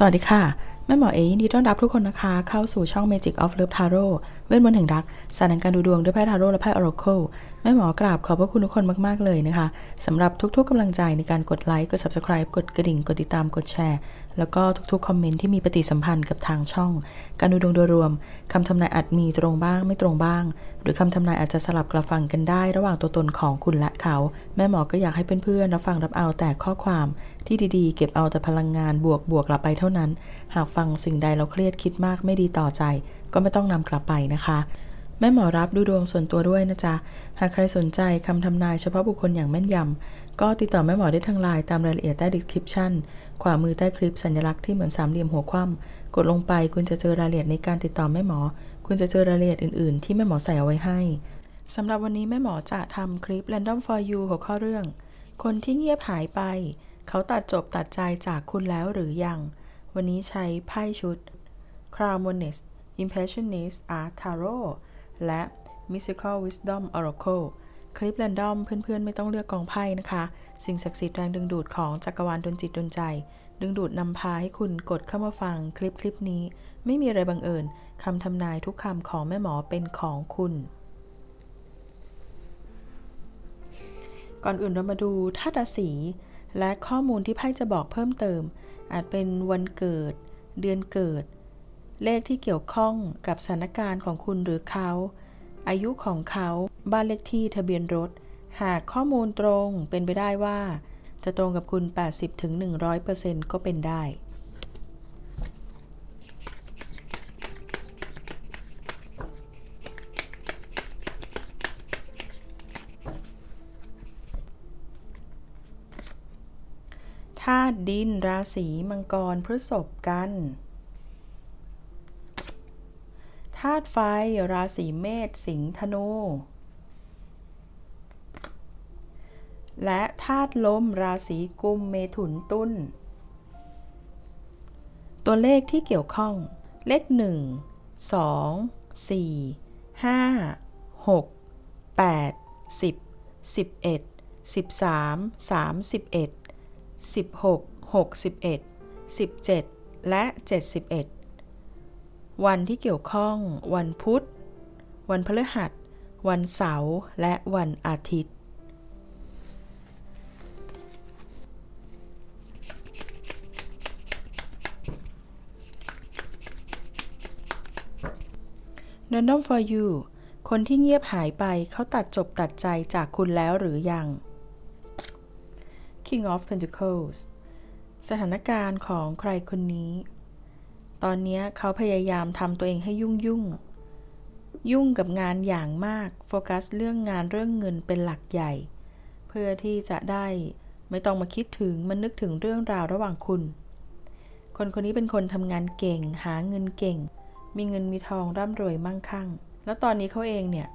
สวัสดีค่ะ แม่หมอเอยินดีต้อนรับทุกคนนะคะ เข้าสู่ช่อง Magic of Love Tarot เวทมนต์แห่งรักสารการดูดวงด้วยไพ่ทาโร่และไพ่ Oracle แม่หมอกราบขอบพระคุณทุกคนมาก ๆ เลยนะคะสำหรับทุกๆกำลังใจในการกดไลค์กด Subscribe กดกระดิ่ง กดติดตามกดแชร์ แล้วก็ทุกๆ คอมเมนต์ที่มีปฏิสัมพันธ์กับทางช่อง การดูดวงโดยรวมคำทำนายอาจมีตรงบ้างไม่ตรงบ้าง หรือคำทำนายอาจจะสลับกลับฟังกันได้ ระหว่างตัวตนของคุณและเขา แม่หมอก็อยากให้เพื่อนๆรับฟังรับเอาแต่ข้อความ ที่ดีๆ เก็บเอาแต่พลังงานบวกบวกกลับไปเท่านั้น หากฟังสิ่งใดเราเครียดคิดมากไม่ดีต่อใจ ก็ไม่ต้องนำกลับไปนะคะ แม่หมอรับดูดวงส่วนตัวด้วยนะจ๊ะ หากใครสนใจคำทำนายเฉพาะบุคคลอย่างแม่นยำ ก็ติดต่อแม่หมอได้ทางไลน์ตามรายละเอียดใต้ description ขวามือใต้คลิปสัญลักษณ์ที่เหมือนสามเหลี่ยมหัวคว่ำกดลงไปคุณจะเจอรายละเอียดในการติดต่อแม่หมอ คุณจะเจอรายละเอียดอื่นๆ ที่แม่หมอใส่เอาไว้ให้สำหรับวันนี้แม่หมอจะทำคลิป Random for you หัวข้อเรื่อง คนที่เงียบหายไป เขาตัดจบตัดใจจากคุณแล้วหรือยัง วันนี้ใช้ไพ่ชุด Crown Monist Impressionist Art Tarot และ Mystical Wisdom Oracle คลิป Random เพื่อนๆ ไม่ต้องเลือกกองไพ่นะคะ สิ่งศักดิ์สิทธิ์แรงดึงดูดของจักรวาลดนจิตดนใจ ดึงดูดนำพาให้คุณกดเข้ามาฟังคลิปคลิปนี้ ไม่มีอะไรบังเอิญคำทำนายทุกคำของแม่หมอเป็นของคุณก่อนอื่นเรามาดูธาตุราศีและข้อมูลที่ไพ่จะบอกเพิ่มเติม อาจเป็นวันเกิด เดือนเกิด เลขที่เกี่ยวข้องกับสถานการณ์ของคุณหรือเขา อายุของเขา บ้านเลขที่ทะเบียนรถ หากข้อมูลตรงเป็นไปได้ว่า จะตรงกับคุณ 80-100%ก็เป็นได้ ธาตุดินราศีมังกรพฤษภกัน ธาตุไฟราศีเมษสิงห์ธนู และธาตุลมราศีกุมเมถุนตุลตัวเลขที่เกี่ยวข้อง เลข 1 2 4 5 6 8 10 11 13 31 16 61 17 และ 71 วันที่เกี่ยวข้อง วันพุธ วันพฤหัส วันเสาร์และวันอาทิตย์ Random for you คนที่เงียบหายไปเขาตัดจบตัดใจจากคุณแล้วหรือยัง King of Pentacles สถานการณ์ของใครคนนี้ ตอนนี้เขาพยายามทำตัวเองให้ยุ่งยุ่ง ยุ่งกับงานอย่างมาก โฟกัสเรื่องงานเรื่องเงินเป็นหลักใหญ่ เพื่อที่จะได้ไม่ต้องมาคิดถึงมันนึกถึงเรื่องราวระหว่างคุณ คนคนนี้เป็นคนทำงานเก่ง หาเงินเก่ง มีเงินมีทองร่ำรวยมั่งคั่ง แล้วตอนนี้เขาเองเนี่ย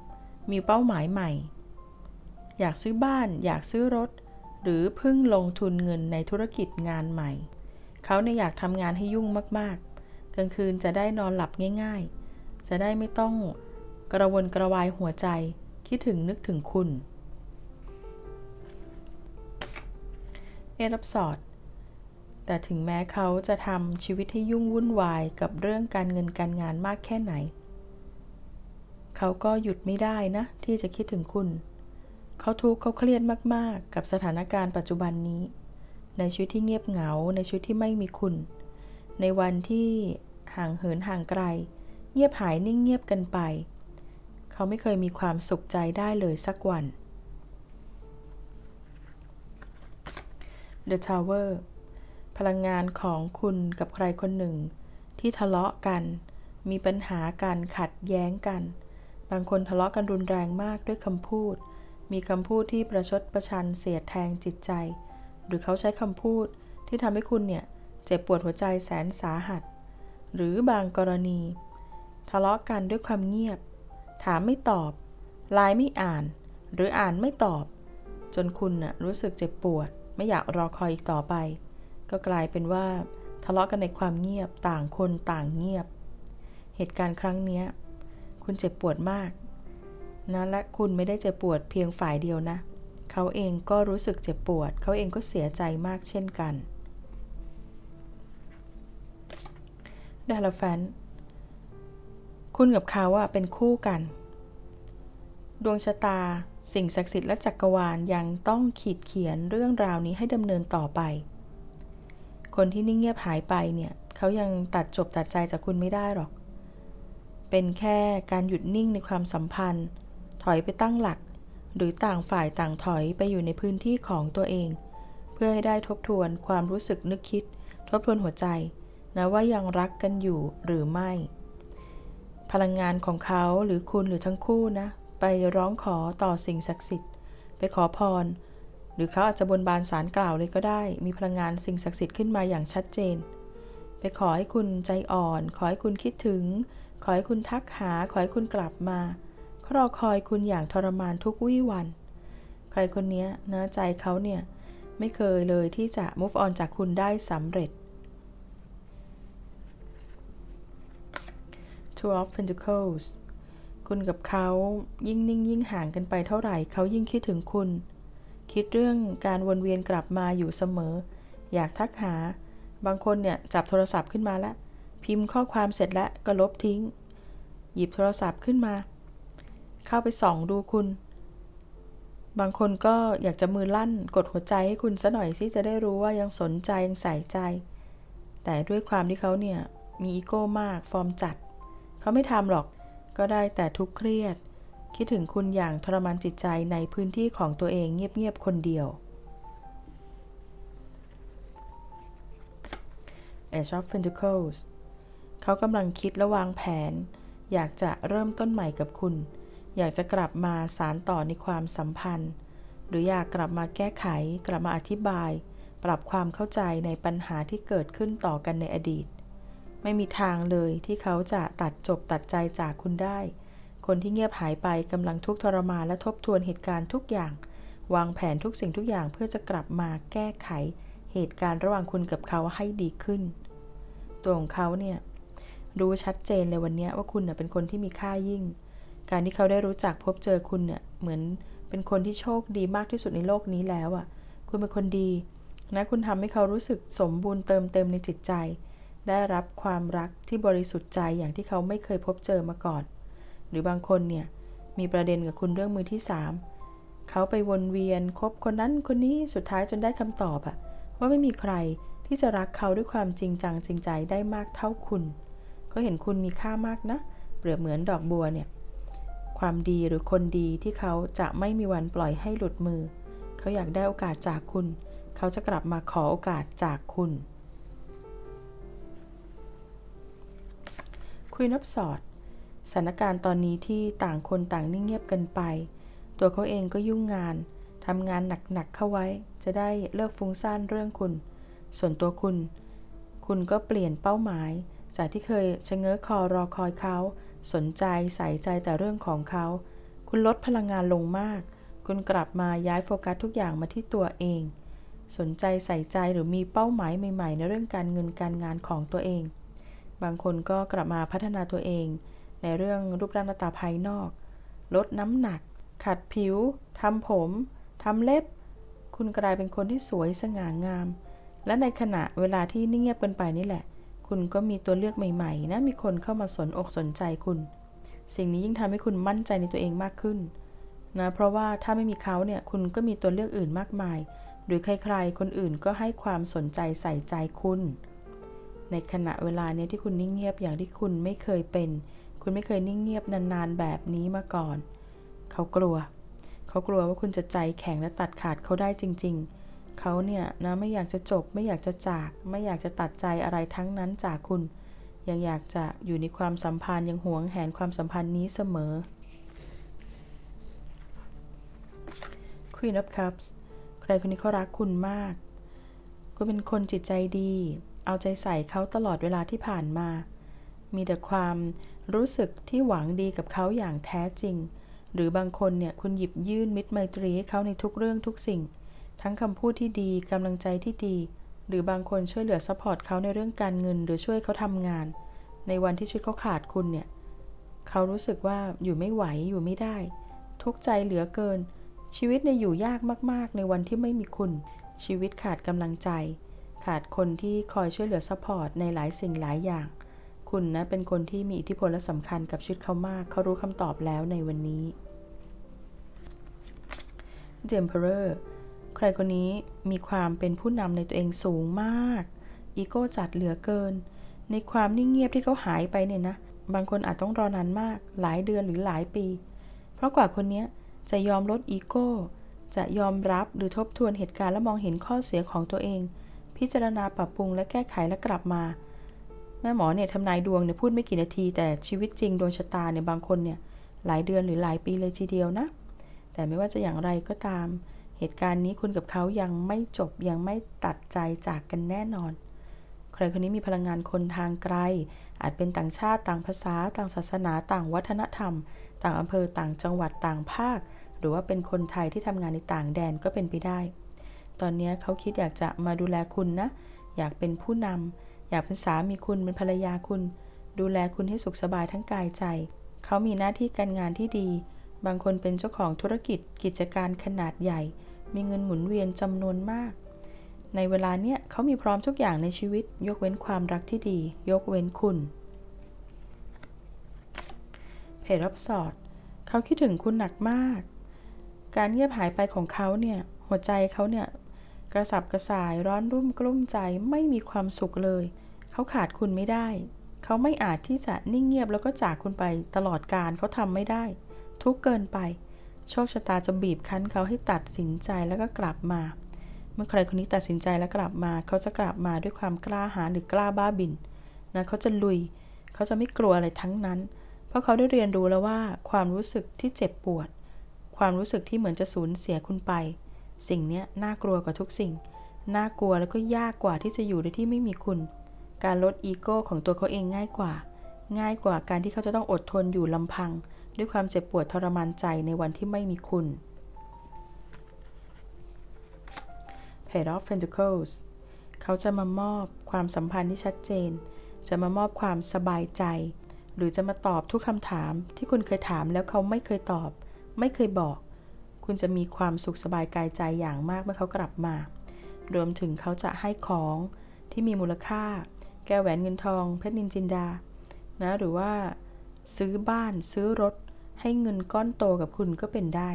มีเป้าหมายใหม่ อยากซื้อบ้าน อยากซื้อรถ หรือเพิ่งลงทุนเงินในธุรกิจงานใหม่ เขาเนี่ยอยากทำงานให้ยุ่งมากๆ กลางคืนจะได้นอนหลับง่าย ๆ จะได้ไม่ต้องกระวนกระวายหัวใจ คิดถึงนึกถึงคุณ เอรับสอด แต่ถึงแม้เขาจะทำชีวิตให้ยุ่งวุ่นวายกับเรื่องการเงินการงานมากแค่ไหน เขาก็หยุดไม่ได้นะ ที่จะคิดถึงคุณ เขาทุกข์เขาเครียดมากๆ กับสถานการณ์ปัจจุบันนี้ ในชีวิตที่เงียบเหงาในชีวิตที่ไม่มีคุณ ในวันที่ห่างเหินห่างไกล เงียบหายนิ่งเงียบกันไป เขาไม่เคยมีความสุขใจได้เลยสักวัน The Tower พลังงานของคุณกับใครคนหนึ่ง ที่ทะเลาะกัน มีปัญหาการขัดแย้งกัน บางคนทะเลาะกันรุนแรงมากด้วยคำพูด มีคำพูดที่ประชดประชันเสียดแทงจิตใจ หรือเขาใช้คำพูดที่ทำให้คุณเนี่ย เจ็บปวดหัวใจแสนสาหัส หรือบางกรณี ทะเลาะกันด้วยความเงียบ ถามไม่ตอบไลน์ไม่อ่าน หรืออ่านไม่ตอบ จนคุณน่ะรู้สึกเจ็บปวด ไม่อยากรอคอยอีกต่อไป ก็กลายเป็นว่า ทะเลาะกันในความเงียบต่างคนต่างเงียบ เหตุการณ์ครั้งนี้คุณเจ็บปวดมากนะและคุณไม่ได้เจ็บปวดเพียงฝ่ายเดียวนะ เขาเองก็รู้สึกเจ็บปวด เขาเองก็เสียใจมากเช่นกัน ดาราแฟนคุณกับเขาอะเป็นคู่กัน ดวงชะตา สิ่งศักดิ์สิทธิ์และจักรวาลยังต้องขีดเขียนเรื่องราวนี้ให้ดำเนินต่อไป คนที่นิ่งเงียบหายไปเนี่ยเขายังตัดจบตัดใจจากคุณไม่ได้หรอก เป็นแค่การหยุดนิ่งในความสัมพันธ์ ถอยไปตั้งหลัก หรือต่างฝ่ายต่างถอยไปอยู่ในพื้นที่ของตัวเอง เพื่อให้ได้ทบทวนความรู้สึกนึกคิด ทบทวนหัวใจ นะว่ายังรักกันอยู่หรือไม่ พลังงานของเขาหรือคุณหรือทั้งคู่นะ ไปร้องขอต่อสิ่งศักดิ์สิทธิ์ ไปขอพร หรือเขาอาจจะบนบานสารกล่าวเลยก็ได้ มีพลังงานสิ่งศักดิ์สิทธิ์ขึ้นมาอย่างชัดเจน ไปขอให้คุณใจอ่อน ขอให้คุณคิดถึง ขอให้คุณทักหา ขอให้คุณกลับมาเขารอคอยคุณอย่างทรมานทุกวี่วัน ใครคนนี้นะใจเขาเนี่ยไม่เคยเลยที่จะ move on จากคุณได้สำเร็จ Two of Pentacles คุณกับเขายิ่งนิ่งยิ่งห่างกันไปเท่าไหร่เขายิ่งคิดถึงคุณ คิดเรื่องการวนเวียนกลับมาอยู่เสมอ อยากทักหา บางคนเนี่ยจับโทรศัพท์ขึ้นมาแล้วพิมพ์ข้อความเสร็จแล้วก็ลบทิ้ง หยิบโทรศัพท์ขึ้นมา เข้าไปส่องดูคุณ บางคนก็อยากจะมือลั่นกดหัวใจให้คุณซะหน่อยสิจะได้รู้ว่ายังสนใจยังใส่ใจ แต่ด้วยความที่เขาเนี่ยมีอีโก้มากฟอร์มจัด เขาไม่ทำหรอก ก็ได้แต่ทุกข์เครียด คิดถึงคุณอย่างทรมานจิตใจในพื้นที่ของตัวเองเงียบๆคนเดียว Age of Pentacles เขากำลังคิดและวางแผน อยากจะเริ่มต้นใหม่กับคุณ อยากจะกลับมาสารต่อในความสัมพันธ์ หรืออยากกลับมาแก้ไข กลับมาอธิบาย ปรับความเข้าใจในปัญหาที่เกิดขึ้นต่อกันในอดีต ไม่มีทางเลยที่เขาจะตัดจบตัดใจจากคุณได้ คนที่เงียบหายไปกำลังทุกข์ทรมานและทบทวนเหตุการณ์ทุกอย่าง วางแผนทุกสิ่งทุกอย่างเพื่อจะกลับมาแก้ไข เหตุการณ์ระหว่างคุณกับเขาให้ดีขึ้น ตัวของเขาเนี่ยรู้ชัดเจนเลยวันนี้ว่าคุณเป็นคนที่มีค่ายิ่ง การที่เขาได้รู้จักพบเจอคุณเนี่ยเหมือนเป็นคนที่โชคดีมากที่สุดในโลกนี้แล้วอะ่ะ คุณเป็นคนดีนะคุณทำให้เขารู้สึกสมบูรณ์เติมเต็มในจิตใจ ได้รับความรักที่บริสุทธิ์ใจอย่างที่เขาไม่เคยพบเจอมาก่อน หรือบางคนเนี่ยมีประเด็นกับคุณเรื่องมือที่สามเขาไปวนเวียนคบคนนั้นคนนี้สุดท้ายจนได้คำตอบอะว่าไม่มีใครที่จะรักเขาด้วยความจริงจังจริงใจได้มากเท่าคุณเขาเห็นคุณมีค่ามากนะ เปรียบเหมือนดอกบัวเนี่ยความดีหรือคนดีที่เขาจะไม่มีวันปล่อยให้หลุดมือ เขาอยากได้โอกาสจากคุณ เขาจะกลับมาขอโอกาสจากคุณ คุยนับสอด สถานการณ์ตอนนี้ที่ต่างคนต่างนิ่งเงียบกันไป ตัวเขาเองก็ยุ่งงานทำงานหนักๆเข้าไว้ จะได้เลิกฟุ้งซ่านเรื่องคุณ ส่วนตัวคุณ คุณก็เปลี่ยนเป้าหมาย จากที่เคยชะเง้อคอรอคอยเขา สนใจใส่ใจแต่เรื่องของเขา คุณลดพลังงานลงมาก คุณกลับมาย้ายโฟกัสทุกอย่างมาที่ตัวเอง สนใจใส่ใจหรือมีเป้าหมายใหม่ ๆ ในเรื่องการเงินการงานของตัวเอง บางคนก็กลับมาพัฒนาตัวเอง ในเรื่องรูปร่างหน้าตาภายนอก ลดน้ำหนัก ขัดผิวทำผมทำเล็บ คุณกลายเป็นคนที่สวยสง่างาม และในขณะเวลาที่นิ่งเงียบเกันไปนี่แหละ คุณก็มีตัวเลือกใหม่ๆนะมีคนเข้ามาสนอกสนใจคุณ สิ่งนี้ยิ่งทำให้คุณมั่นใจในตัวเองมากขึ้นนะเพราะว่าถ้าไม่มีเขาเนี่ยคุณก็มีตัวเลือกอื่นมากมาย หรือใครๆ คนอื่นก็ให้ความสนใจใส่ใจคุณ ในขณะเวลาเนี้ยที่คุณนิ่งเงียบอย่างที่คุณไม่เคยเป็น คุณไม่เคยนิ่งเงียบนานๆแบบนี้มาก่อน เขากลัว เขากลัวว่าคุณจะใจแข็งและตัดขาดเขาได้จริง ๆ เขาเนี่ยนะไม่อยากจะจบ ไม่อยากจะจาก ไม่อยากจะตัดใจอะไรทั้งนั้นจากคุณ ยังอยากจะอยู่ในความสัมพันธ์ยังหวงแหนความสัมพันธ์นี้เสมอ Queen of Cups ใครคนนี้เขารักคุณมาก คุณเป็นคนจิตใจดี เอาใจใส่เขาตลอดเวลาที่ผ่านมา มีแต่ความรู้สึกที่หวังดีกับเขาอย่างแท้จริง หรือบางคนเนี่ยคุณหยิบยื่นมิตรไมตรีให้เขาในทุกเรื่องทุกสิ่ง ทั้งคำพูดที่ดีกำลังใจที่ดี หรือบางคนช่วยเหลือซัพพอร์ตเขาในเรื่องการเงิน หรือช่วยเขาทำงาน ในวันที่ชีวิตเขาขาดคุณเนี่ยเขารู้สึกว่าอยู่ไม่ไหวอยู่ไม่ได้ ทุกใจเหลือเกิน ชีวิตเนี่ยอยู่ยากมาก ๆ ในวันที่ไม่มีคุณ ชีวิตขาดกำลังใจ ขาดคนที่คอยช่วยเหลือซัพพอร์ตในหลายสิ่งหลายอย่าง คุณนะเป็นคนที่มีอิทธิพลและสำคัญกับชีวิตเขามาก เขารู้คำตอบแล้วในวันนี้เจมเพอร์ใครคนนี้มีความเป็นผู้นำในตัวเองสูงมาก อีโก้จัดเหลือเกิน ในความนิ่งเงียบที่เขาหายไปเนี่ยนะ บางคนอาจต้องรอนานมาก หลายเดือนหรือหลายปี เพราะกว่าคนนี้จะยอมลดอีโก้ จะยอมรับหรือทบทวนเหตุการณ์และมองเห็นข้อเสียของตัวเอง พิจารณาปรับปรุงและแก้ไขและกลับมา แม่หมอเนี่ยทำนายดวงเนี่ยพูดไม่กี่นาที แต่ชีวิตจริงดวงชะตาเนี่ยบางคนเนี่ยหลายเดือนหรือหลายปีเลยทีเดียวนะ แต่ไม่ว่าจะอย่างไรก็ตาม เหตุการณ์นี้คุณกับเขายังไม่จบยังไม่ตัดใจจากกันแน่นอน ใครคนนี้มีพลังงานคนทางไกล อาจเป็นต่างชาติต่างภาษา ต่างศาสนา ต่างวัฒนธรรม ต่างอำเภอต่างจังหวัดต่างภาค หรือว่าเป็นคนไทยที่ทำงานในต่างแดนก็เป็นไปได้ ตอนนี้เขาคิดอยากจะมาดูแลคุณนะ อยากเป็นผู้นำอยากเป็นสามีคุณเป็นภรรยาคุณ ดูแลคุณให้สุขสบายทั้งกายใจ เขามีหน้าที่การงานที่ดี บางคนเป็นเจ้าของธุรกิจกิจการขนาดใหญ่ มีเงินหมุนเวียนจำนวนมาก ในเวลาเนี้ยเขามีพร้อมทุกอย่างในชีวิต ยกเว้นความรักที่ดี ยกเว้นคุณเพจรับสอดเขาคิดถึงคุณหนักมาก การเงียบหายไปของเขาเนี่ย หัวใจเขาเนี่ย กระสับกระส่ายร้อนรุ่มกลุ้มใจไม่มีความสุขเลย เขาขาดคุณไม่ได้ เขาไม่อาจที่จะนิ่งเงียบแล้วก็จากคุณไปตลอดการเขาทำไม่ได้ ทุกเกินไป โชคชะตาจะบีบคั้นเขาให้ตัดสินใจแล้วก็กลับมา เมื่อใครคนนี้ตัดสินใจแล้วกลับมา เขาจะกลับมาด้วยความกล้าหาญหรือกล้าบ้าบินนะเขาจะลุย เขาจะไม่กลัวอะไรทั้งนั้น เพราะเขาได้เรียนรู้แล้วว่าความรู้สึกที่เจ็บปวด ความรู้สึกที่เหมือนจะสูญเสียคุณไป สิ่งนี้น่ากลัวกว่าทุกสิ่ง น่ากลัวแล้วก็ยากกว่าที่จะอยู่โดยที่ไม่มีคุณ การลดอีโก้ของตัวเขาเองง่ายกว่า ง่ายกว่าการที่เขาจะต้องอดทนอยู่ลำพัง ด้วยความเจ็บปวดทรมานใจในวันที่ไม่มีคุณ Page of Pentacles เขาจะมามอบความสัมพันธ์ที่ชัดเจน จะมามอบความสบายใจ หรือจะมาตอบทุกคำถามที่คุณเคยถามแล้วเขาไม่เคยตอบ ไม่เคยบอก คุณจะมีความสุขสบายกายใจอย่างมากเมื่อเขากลับมา รวมถึงเขาจะให้ของที่มีมูลค่า แก้วแหวนเงินทอง เพชรนินจินดา นะ หรือว่าซื้อบ้านซื้อรถ ให้เงินก้อนโตกับคุณก็เป็นได้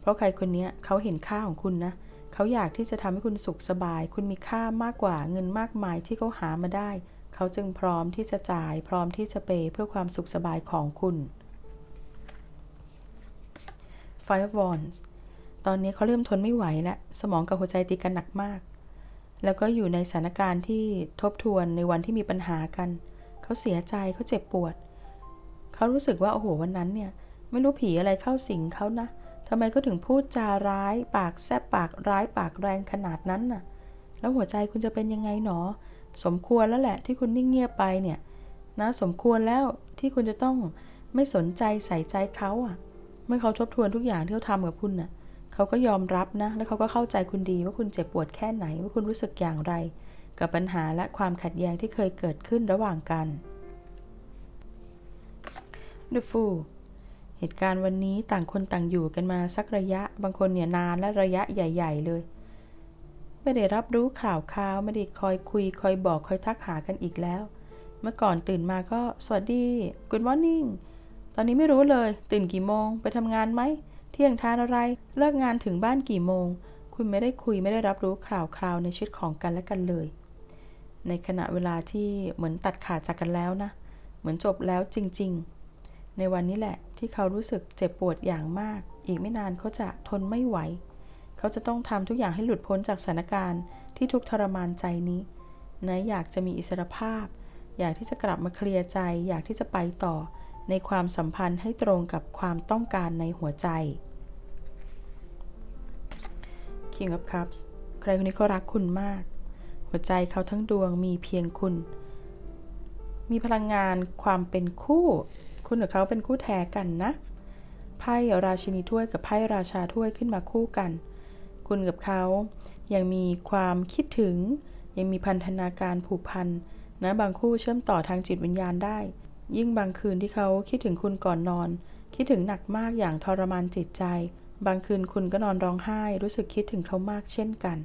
เพราะใครคนนี้เขาเห็นค่าของคุณนะ เขาอยากที่จะทำให้คุณสุขสบาย คุณมีค่ามากกว่าเงินมากมายที่เขาหามาได้ เขาจึงพร้อมที่จะจ่าย พร้อมที่จะเปย์เพื่อความสุขสบายของคุณ Five Wands ตอนนี้เขาเริ่มทนไม่ไหวแล้วสมองกับหัวใจตีกันหนักมาก แล้วก็อยู่ในสถานการณ์ที่ทบทวนในวันที่มีปัญหากัน เขาเสียใจเขาเจ็บปวด เขารู้สึกว่าโอ้โหวันนั้นเนี่ย ไม่รู้ผีอะไรเข้าสิงเขานะทำไมเขาถึงพูดจาร้าย ปากแซบปากร้ายปากแรงขนาดนั้นน่ะ แล้วหัวใจคุณจะเป็นยังไงหนอ สมควรแล้วแหละที่คุณนิ่งเงียบไปเนี่ย นะสมควรแล้วที่คุณจะต้องไม่สนใจใส่ใจเขาอะ เมื่อเขาทบทวนทุกอย่างที่เขาทำกับคุณน่ะเขาก็ยอมรับนะ แล้วเขาก็เข้าใจคุณดีว่าคุณเจ็บปวดแค่ไหน ว่าคุณรู้สึกอย่างไร กับปัญหาและความขัดแย้งที่เคยเกิดขึ้นระหว่างกัน The Fool เหตุการณ์วันนี้ต่างคนต่างอยู่กันมาสักระยะ บางคนเนี่ยนานและระยะใหญ่ ๆ เลย ไม่ได้รับรู้ข่าวข่าวไม่ได้คอยคุย คอยบอกคอยทักหากันอีกแล้ว เมื่อก่อนตื่นมาก็สวัสดี Good morning ตอนนี้ไม่รู้เลย ตื่นกี่โมง ไปทำงานไหม เที่ยงทานอะไร เลิกงานถึงบ้านกี่โมง คุณไม่ได้คุยไม่ได้รับรู้ข่าวคราวในชีวิตของกันและกันเลย ในขณะเวลาที่เหมือนตัดขาดจากกันแล้วนะ เหมือนจบแล้วจริง ๆ ในวันนี้แหละที่เขารู้สึกเจ็บปวดอย่างมาก อีกไม่นานเขาจะทนไม่ไหว เขาจะต้องทำทุกอย่างให้หลุดพ้นจากสถานการณ์ที่ทุกทรมานใจนี้นะอยากจะมีอิสรภาพ อยากที่จะกลับมาเคลียร์ใจ อยากที่จะไปต่อ ในความสัมพันธ์ให้ตรงกับความต้องการในหัวใจ King of Cups ใครคนนี้เขารักคุณมาก หัวใจเขาทั้งดวงมีเพียงคุณ มีพลังงานความเป็นคู่ คุณกับเขาเป็นคู่แท้กันนะ ไพ่ราชินีถ้วยกับไพ่ราชาถ้วยขึ้นมาคู่กัน คุณกับเขายังมีความคิดถึง ยังมีพันธนาการผูกพันนะบางคู่เชื่อมต่อทางจิตวิญญาณได้ ยิ่งบางคืนที่เขาคิดถึงคุณก่อนนอน คิดถึงหนักมากอย่างทรมานจิตใจ บางคืนคุณก็นอนร้องไห้ รู้สึกคิดถึงเขามากเช่นกัน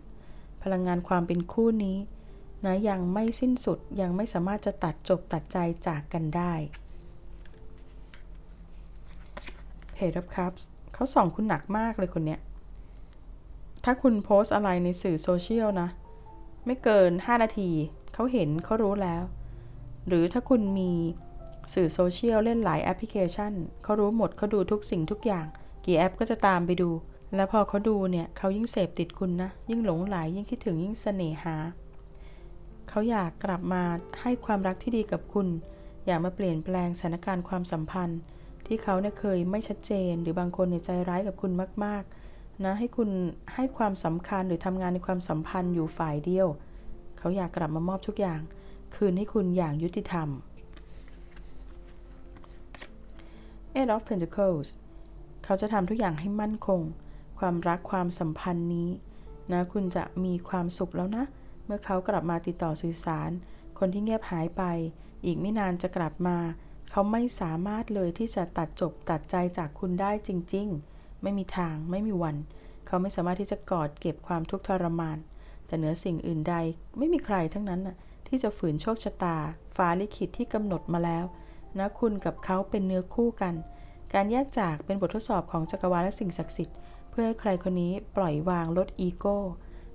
พลังงานความเป็นคู่นี้นะยังไม่สิ้นสุดยังไม่สามารถจะตัดจบตัดใจจากกันได้ Page of Cups เขาส่องคุณหนักมากเลยคนเนี้ยถ้าคุณโพสต์อะไรในสื่อโซเชียลนะ ไม่เกิน 5 นาที เขาเห็นเขารู้แล้ว หรือถ้าคุณมี สื่อโซเชียลเล่นหลายแอปพลิเคชันเขารู้หมดเขาดูทุกสิ่งทุกอย่าง กี่แอปก็จะตามไปดู แล้วพอเขาดูเนี่ยเขายิ่งเสพติดคุณนะ ยิ่งหลงไหลยิ่งคิดถึงยิ่งเสน่หา เขาอยากกลับมาให้ความรักที่ดีกับคุณ อยากมาเปลี่ยนแปลงสถานการณ์ความสัมพันธ์ ที่เขาเนี่ยเคยไม่ชัดเจน หรือบางคนเนี่ยใจร้ายกับคุณมากๆนะให้คุณให้ความสำคัญหรือทำงานในความสัมพันธ์อยู่ฝ่ายเดียว เขาอยากกลับมามอบทุกอย่าง คืนให้คุณอย่างยุติธรรม Eight of Pentacles เขาจะทำทุกอย่างให้มั่นคง ความรักความสัมพันธ์นี้นะคุณจะมีความสุขแล้วนะ เมื่อเขากลับมาติดต่อสื่อสาร คนที่เงียบหายไป อีกไม่นานจะกลับมา เขาไม่สามารถเลยที่จะตัดจบตัดใจจากคุณได้จริง ๆ ไม่มีทางไม่มีวัน เขาไม่สามารถที่จะกอดเก็บความทุกข์ทรมาน แต่เหนือสิ่งอื่นใดไม่มีใครทั้งนั้นที่จะฝืนโชคชะตาฟ้าลิขิตที่กำหนดมาแล้ว นะคุณกับเขาเป็นเนื้อคู่กัน การแยกจากเป็นบททดสอบของจักรวาลและสิ่งศักดิ์สิทธิ์ เพื่อให้ใครคนนี้ปล่อยวางลดอีโก้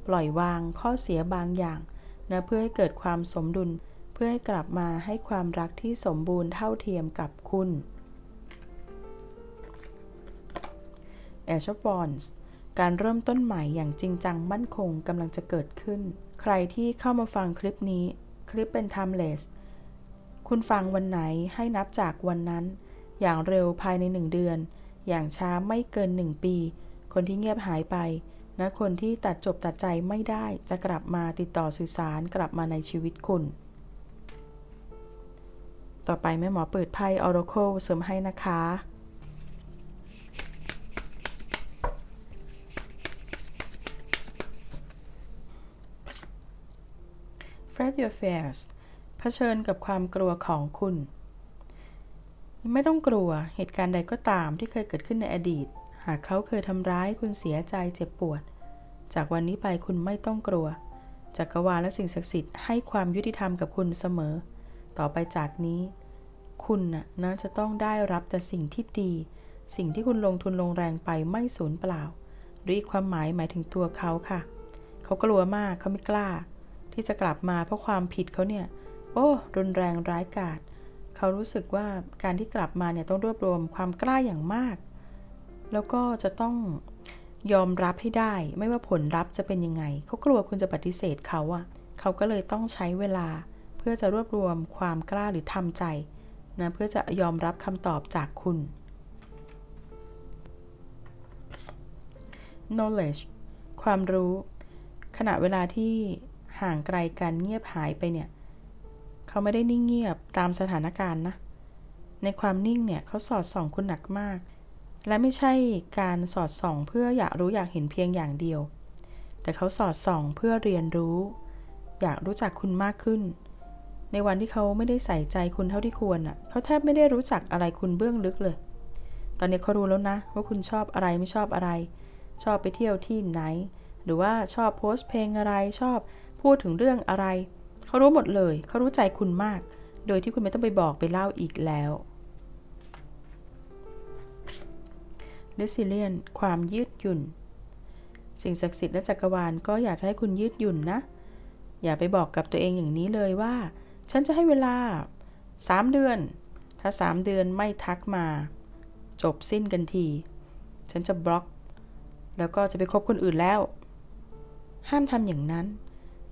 ปล่อยวางข้อเสียบางอย่างนะเพื่อให้เกิดความสมดุล เพื่อให้กลับมาให้ความรักที่สมบูรณ์เท่าเทียมกับคุณ a s h of Wands การเริ่มต้นใหม่อย่างจริงจังมั่นคงกำลังจะเกิดขึ้น ใครที่เข้ามาฟังคลิปนี้ คลิปเป็น timeless คุณฟังวันไหนให้นับจากวันนั้น อย่างเร็วภายในหนึ่งเดือน อย่างช้าไม่เกินหนึ่งปี คนที่เงียบหายไปนะคนที่ตัดจบตัดใจไม่ได้จะกลับมาติดต่อสื่อสารกลับมาในชีวิตคุณ ต่อไปแม่หมอเปิดไพ่ Oracle เสริมให้นะคะ Fret your fears ชิญกับความกลัวของคุณ ไม่ต้องกลัวเหตุการณ์ใดก็ตามที่เคยเกิดขึ้นในอดีต หากเขาเคยทำร้ายคุณเสียใจเจ็บปวด จากวันนี้ไปคุณไม่ต้องกลัวจักรวาลและสิ่งศักดิ์สิทธิ์ให้ความยุติธรรมกับคุณเสมอ ต่อไปจากนี้ คุณน่ะนะจะต้องได้รับแต่สิ่งที่ดี สิ่งที่คุณลงทุนลงแรงไปไม่สูญเปล่าหรืออีกความหมายหมายถึงตัวเขาค่ะ เขากลัวมากเขาไม่กล้า ที่จะกลับมาเพราะความผิดเขาเนี่ย โอ้รุนแรงร้ายกาจเขารู้สึกว่าการที่กลับมาเนี่ยต้องรวบรวมความกล้าอย่างมาก แล้วก็จะต้องยอมรับให้ได้ ไม่ว่าผลลัพธ์จะเป็นยังไง เขากลัวคุณจะปฏิเสธเขาอะเขาก็เลยต้องใช้เวลา เพื่อจะรวบรวมความกล้าหรือทำใจนะเพื่อจะยอมรับคำตอบจากคุณ knowledge ความรู้ ขณะเวลาที่ห่างไกลกันเงียบหายไปเนี่ย เขาไม่ได้นิ่งเงียบตามสถานการณ์นะ ในความนิ่งเนี่ยเขาสอดส่องคุณหนักมาก และไม่ใช่การสอดส่องเพื่ออยากรู้อยากเห็นเพียงอย่างเดียว แต่เขาสอดส่องเพื่อเรียนรู้ อยากรู้จักคุณมากขึ้น ในวันที่เขาไม่ได้ใส่ใจคุณเท่าที่ควรอะเขาแทบไม่ได้รู้จักอะไรคุณเบื้องลึกเลย ตอนนี้เขารู้แล้วนะ ว่าคุณชอบอะไรไม่ชอบอะไร ชอบไปเที่ยวที่ไหน หรือว่าชอบโพสต์เพลงอะไรชอบพูดถึงเรื่องอะไร เขารู้หมดเลย เขารู้ใจคุณมาก โดยที่คุณไม่ต้องไปบอกไปเล่าอีกแล้ว resilient ความยืดหยุ่น สิ่งศักดิ์สิทธิ์และจักรวาลก็อยากจะให้คุณยืดหยุ่นนะ อย่าไปบอกกับตัวเองอย่างนี้เลยว่า ฉันจะให้เวลา 3 เดือน ถ้า 3 เดือนไม่ทักมา จบสิ้นกันที ฉันจะบล็อก แล้วก็จะไปคบคนอื่นแล้ว ห้ามทำอย่างนั้น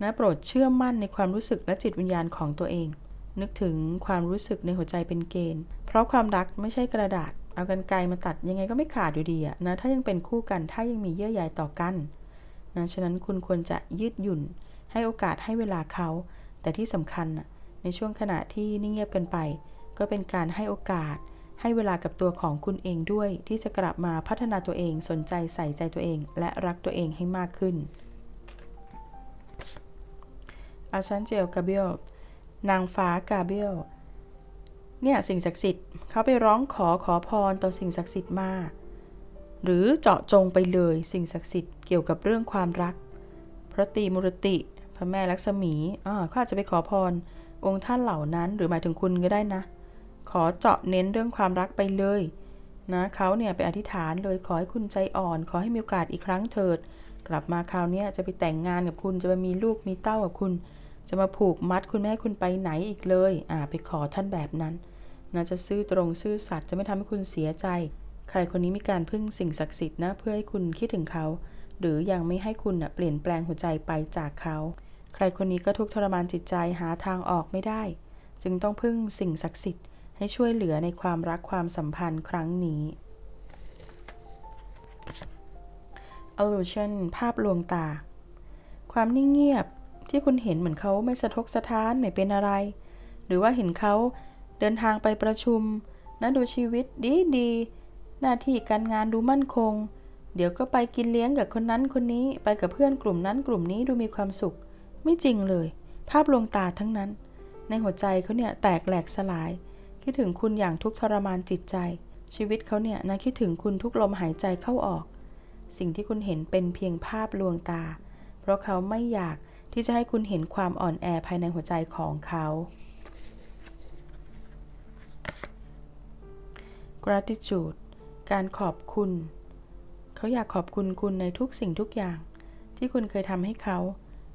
นะโปรดเชื่อมั่นในความรู้สึกและจิตวิญญาณของตัวเอง นึกถึงความรู้สึกในหัวใจเป็นเกณฑ์ เพราะความรักไม่ใช่กระดาษ เอากันไกลมาตัดยังไงก็ไม่ขาดอยู่ดีอะนะถ้ายังเป็นคู่กันถ้ายังมีเยื่อใยต่อกันนะฉะนั้นคุณควรจะยืดหยุ่น ให้โอกาสให้เวลาเขา แต่ที่สำคัญนะในช่วงขณะที่นิ่งเงียบกันไป ก็เป็นการให้โอกาส ให้เวลากับตัวของคุณเองด้วย ที่จะกลับมาพัฒนาตัวเองสนใจใส่ใจตัวเอง และรักตัวเองให้มากขึ้น อาชันเจลกาเบลนางฟ้ากาเบลเนี่ยสิ่งศักดิ์สิทธิ์เขาไปร้องขอขอพรต่อสิ่งศักดิ์สิทธิ์มาหรือเจาะจงไปเลยสิ่งศักดิ์สิทธิ์เกี่ยวกับเรื่องความรัก พระตีมุรติ พระแม่ลักษมีอ่าขาอาจะไปขอพร องค์ท่านเหล่านั้นหรือหมายถึงคุณก็ได้นะ ขอเจาะเน้นเรื่องความรักไปเลยนะเขาเนี่ยไปอธิษฐานเลยขอให้คุณใจอ่อน ขอให้มีโอกาสอีกครั้งเถิด กลับมาคราวนี้จะไปแต่งงานกับคุณจะมามีลูกมีเต้ากับคุณ จะมาผูกมัดคุณไม่คุณไปไหนอีกเลย อ่า ไปขอท่านแบบนั้นนะจะซื่อตรงซื่อสัตย์จะไม่ทำให้คุณเสียใจ ใครคนนี้มีการพึ่งสิ่งศักดิ์สิทธิ์นะเพื่อให้คุณคิดถึงเขา หรือยังไม่ให้คุณนะเปลี่ยนแปลงหัวใจไปจากเขา ใครคนนี้ก็ทุกทรมานจิตใจหาทางออกไม่ได้ จึงต้องพึ่งสิ่งศักดิ์สิทธิ์ให้ช่วยเหลือในความรักความสัมพันธ์ครั้งนี้ illusion ภาพลวงตา ความนิ่งเงียบ ที่คุณเห็นเหมือนเขาไม่สะทกสะท้านไม่เป็นอะไร หรือว่าเห็นเขาเดินทางไปประชุมนะดูชีวิตดีดีหน้าที่การงานดูมั่นคง เดี๋ยวก็ไปกินเลี้ยงกับคนนั้นคนนี้ไปกับเพื่อนกลุ่มนั้นกลุ่มนี้ดูมีความสุข ไม่จริงเลย ภาพลวงตาทั้งนั้น ในหัวใจเขาเนี่ยแตกแหลกสลาย คิดถึงคุณอย่างทุกทรมานจิตใจ ชีวิตเขาเนี่ยนะคิดถึงคุณทุกลมหายใจเข้าออก สิ่งที่คุณเห็นเป็นเพียงภาพลวงตา เพราะเขาไม่อยาก ที่จะให้คุณเห็นความอ่อนแอภายในหัวใจของเขา gratitude การขอบคุณ เขาอยากขอบคุณคุณในทุกสิ่งทุกอย่าง ที่คุณเคยทำให้เขา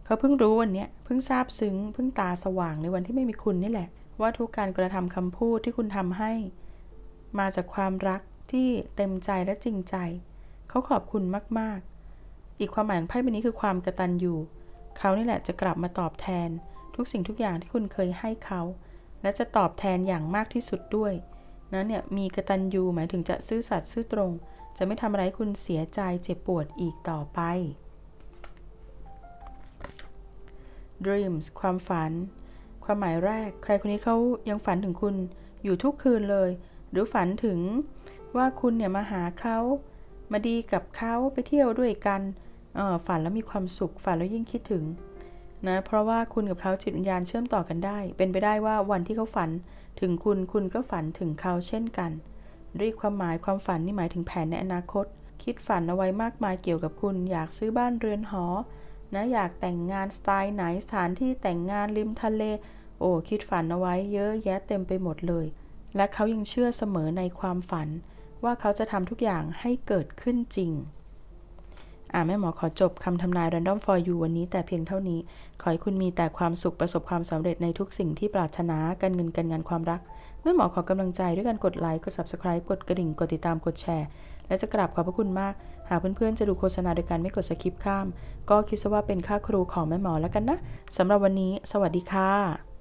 เขาเพิ่งรู้วันนี้เพิ่งทราบซึ้ง เพิ่งตาสว่างในวันที่ไม่มีคุณนี่แหละ ว่าทุกการกระทำคำพูดที่คุณทำให้ มาจากความรักที่เต็มใจและจริงใจ เขาขอบคุณมาก ๆ อีกความหมายของไพ่ใบนี้คือความกระตันอยู่ เขานี่แหละจะกลับมาตอบแทน ทุกสิ่งทุกอย่างที่คุณเคยให้เขา และจะตอบแทนอย่างมากที่สุดด้วยนะเนี่ยมีกระตันยูหมายถึงจะซื่อสัตย์ซื่อตรง จะไม่ทำอะไรให้คุณเสียใจเจ็บปวดอีกต่อไป dreams ความฝัน ความหมายแรก ใครคนนี้เขายังฝันถึงคุณอยู่ทุกคืนเลย หรือฝันถึงว่าคุณเนี่ยมาหาเขา มาดีกับเขาไปเที่ยวด้วยกัน ฝันแล้วมีความสุข ฝันแล้วยิ่งคิดถึงนะเพราะว่าคุณกับเขาจิตวิญญาณเชื่อมต่อกันได้ เป็นไปได้ว่าวันที่เขาฝันถึงคุณคุณก็ฝันถึงเขาเช่นกันเรียกความหมายความฝันนี่หมายถึงแผนในอนาคต คิดฝันเอาไว้มากมายเกี่ยวกับคุณ อยากซื้อบ้านเรือนหอนะอยากแต่งงานสไตล์ไหนสถานที่แต่งงานริมทะเล โอ้คิดฝันเอาไว้เยอะแยะเต็มไปหมดเลย และเขายังเชื่อเสมอในความฝัน ว่าเขาจะทำทุกอย่างให้เกิดขึ้นจริง อ่าแม่หมอขอจบคำทำนาย Random for You วันนี้แต่เพียงเท่านี้ ขอให้คุณมีแต่ความสุขประสบความสำเร็จในทุกสิ่งที่ปรารถนาการเงินการงานความรัก แม่หมอขอกำลังใจด้วยการกดไลค์กด Subscribe กดกระดิ่ง กดติดตามกดแชร์ และจะกราบขอบพระคุณมาก หากเพื่อนๆจะดูโฆษณาโดยการไม่กดสคิปข้าม ก็คิดซะว่าเป็นค่าครูของแม่หมอแล้วกันนะสำหรับวันนี้ สวัสดีค่ะ